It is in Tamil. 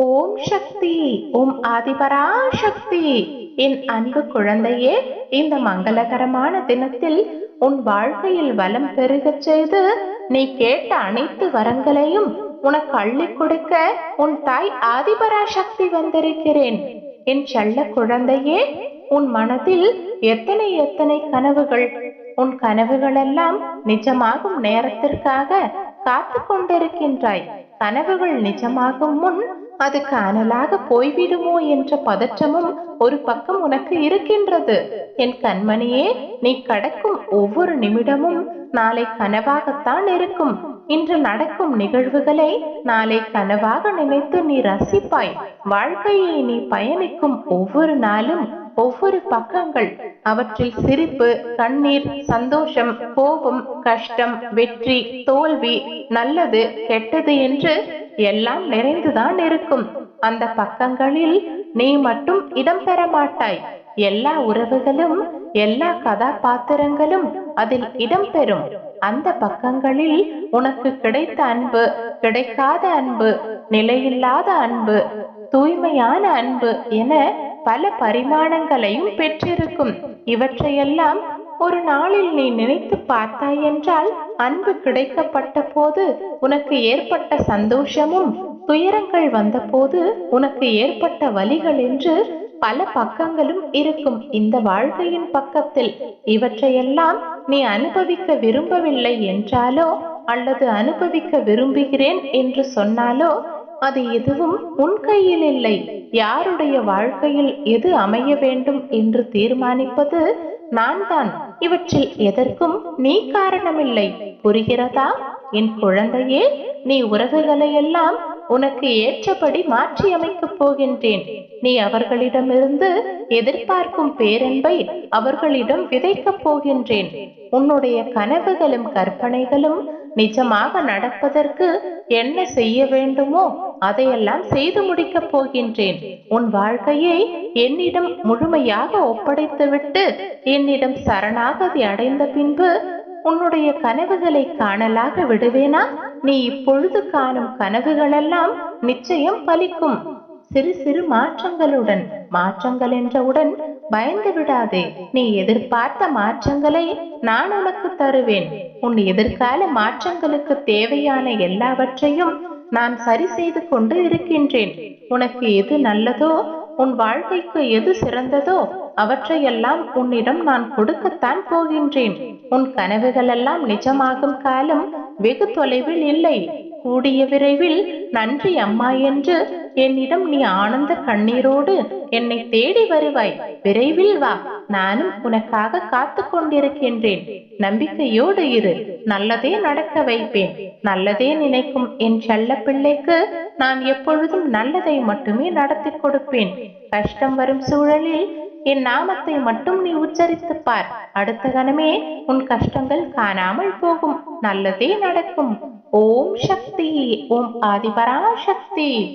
ஓம் சக்தி ஓம் ஆதிபரா சக்தி என் அன்பு குழந்தையே இந்த மங்களகரமான தினத்தில் உன் வாழ்க்கையில் வலம் பெருகச் செய்து நீ கேட்ட அனைத்து வரங்களையும் உனக்கு அள்ளி கொடுக்க உன் தாய் ஆதிபரா சக்தி வந்திருக்கிறேன். என் செல்ல குழந்தையே உன் மனதில் எத்தனை எத்தனை கனவுகள் உன் கனவுகளெல்லாம் நிஜமாகும் நேரத்திற்காக காத்து கொண்டிருக்கின்றாய். கனவுகள் நிஜமாகும் முன் அது காணலாக போய்விடுமோ என்ற பதற்றமும் ஒரு பக்கம் உனக்கு இருக்கின்றது. என் கண்மணியே நீ கடக்கும் ஒவ்வொரு நிமிடமும் நாளை கனவாகத்தான் இருக்கும். இன்று நடக்கும் நிகழ்வுகளை நாளை கனவாக நினைத்து நீ ரசிப்பாய். வாழ்க்கையை நீ பயணிக்கும் ஒவ்வொரு நாளும் ஒவ்வொரு பக்கங்கள். அவற்றில் சிரிப்பு கண்ணீர் சந்தோஷம் கோபம் கஷ்டம் வெற்றி தோல்வி நல்லது கெட்டது என்று எல்லாம் நிறைந்துதான் இருக்கும். அந்த பக்கங்களில் நீ மட்டும் இடம்பெற மாட்டாய். எல்லா உறவுகளும் எல்லா கதாபாத்திரங்களும் அதில் இடம்பெறும் அந்த பக்கங்களில் உனக்கு கிடைத்த அன்பு கிடைக்காத அன்பு நிலையில்லாத அன்பு தூய்மையான அன்பு என பல பரிமாணங்களையும் பெற்றிருக்கும். இவற்றையெல்லாம் ஒரு நாளில் நீ நினைத்து பார்த்தாய் என்றால் அன்பு கிடைக்கப்பட்ட போது உனக்கு ஏற்பட்ட சந்தோஷமும் துயரங்கள் வந்தபோது உனக்கு ஏற்பட்ட வலிகள் என்று பல பக்கங்களும் இருக்கும் இந்த வாழ்க்கையின் பக்கத்தில். இவற்றையெல்லாம் நீ அனுபவிக்க விரும்பவில்லை என்றாலோ அல்லது அனுபவிக்க விரும்புகிறேன் என்று சொன்னாலோ அது எதுவும் உன் கையில் இல்லை. யாருடைய வாழ்க்கையில் எது அமைய வேண்டும் என்று தீர்மானிப்பது நான் தான் இவற்றில் எதற்கும் நீ காரணமில்லை. புரிகிறதா? என் குழந்தையே நீ உறவுகளை எல்லாம் உனக்கு ஏற்றபடி மாற்றியமைக்கப் போகின்றேன். நீ அவர்களிடமிருந்து எதிர்பார்க்கும் பேரன்பை அவர்களிடம் விதைக்கப் போகின்றேன். உன்னுடைய கனவுகளும் கற்பனைகளும் நிஜமாக நடப்பதற்கு என்ன செய்ய வேண்டுமோ அதையெல்லாம் செய்து முடிக்கப் போகின்றேன். உன் வாழ்க்கையை என்னிடம் முழுமையாக ஒப்படைத்துவிட்டு என்னிடம் சரணாகதி அடைந்த பின்பு உன்னுடைய கனவுகளை காணலாக விடுவேனா? நீ இப்பொழுது காணும் கனவுகளெல்லாம் நிச்சயம் பலிக்கும். சிறு சிறு மாற்றங்களுடன் மாற்றங்கள் என்றவுடன் பயந்து விடாதே. நீ எதிர்பார்த்த மாற்றங்களை நான் உனக்கு தருவேன். உன் எதிர்கால மாற்றங்களுக்கு தேவையான எல்லாவற்றையும் நான் சரி செய்து கொண்டு இருக்கின்றேன். உனக்கு எது நல்லதோ உன் வாழ்க்கைக்கு எது சிறந்ததோ அவற்றையெல்லாம் உன்னிடம் நான் கொடுக்கத்தான் போகின்றேன். உன் கனவுகளெல்லாம் நிஜமாகும் காலம் வெகு தொலைவில் இல்லை. கூடிய விரைவில் நன்றி அம்மா என்று என்னிடம் நீ ஆனந்த கண்ணீரோடு என்னை தேடி வருவாய். விரைவில் வா. நானும் உனக்காக காத்து கொண்டிருக்கின்றேன். நம்பிக்கையோடு இரு. நல்லதே நடக்க வைப்பேன். நல்லதே நினைக்கும் என் செல்ல பிள்ளைக்கு நான் எப்பொழுதும் நல்லதை மட்டுமே நடத்தி கொடுப்பேன். கஷ்டம் வரும் சூழலில் என் நாமத்தை மட்டும் நீ உச்சரித்து பார். அடுத்த கணமே உன் கஷ்டங்கள் காணாமல் போகும். நல்லதே நடக்கும். ஓம் சக்தி. ஓம் ஆதிபரா சக்தி